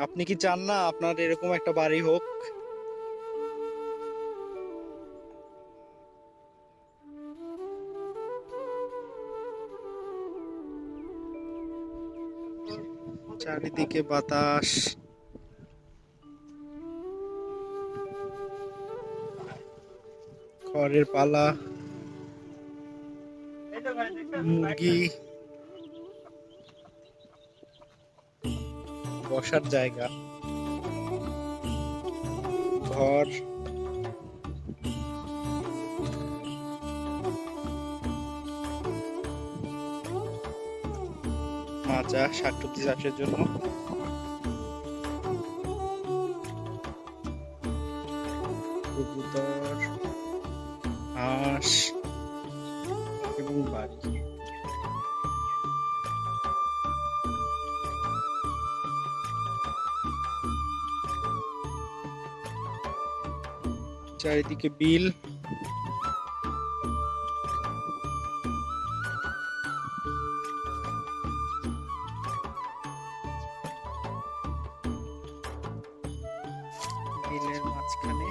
আপনি কি চান না আপনার এরকম একটা বাড়ি হোক? চারিদিকে বাতাস। খড়ের পালা। মুরগি। বসার জায়গা। ঘর। মাচা শাকসবজি চাষের জন্য। কবুতর হাঁস। চারিদিকে বিল। বিলের মাঝখানে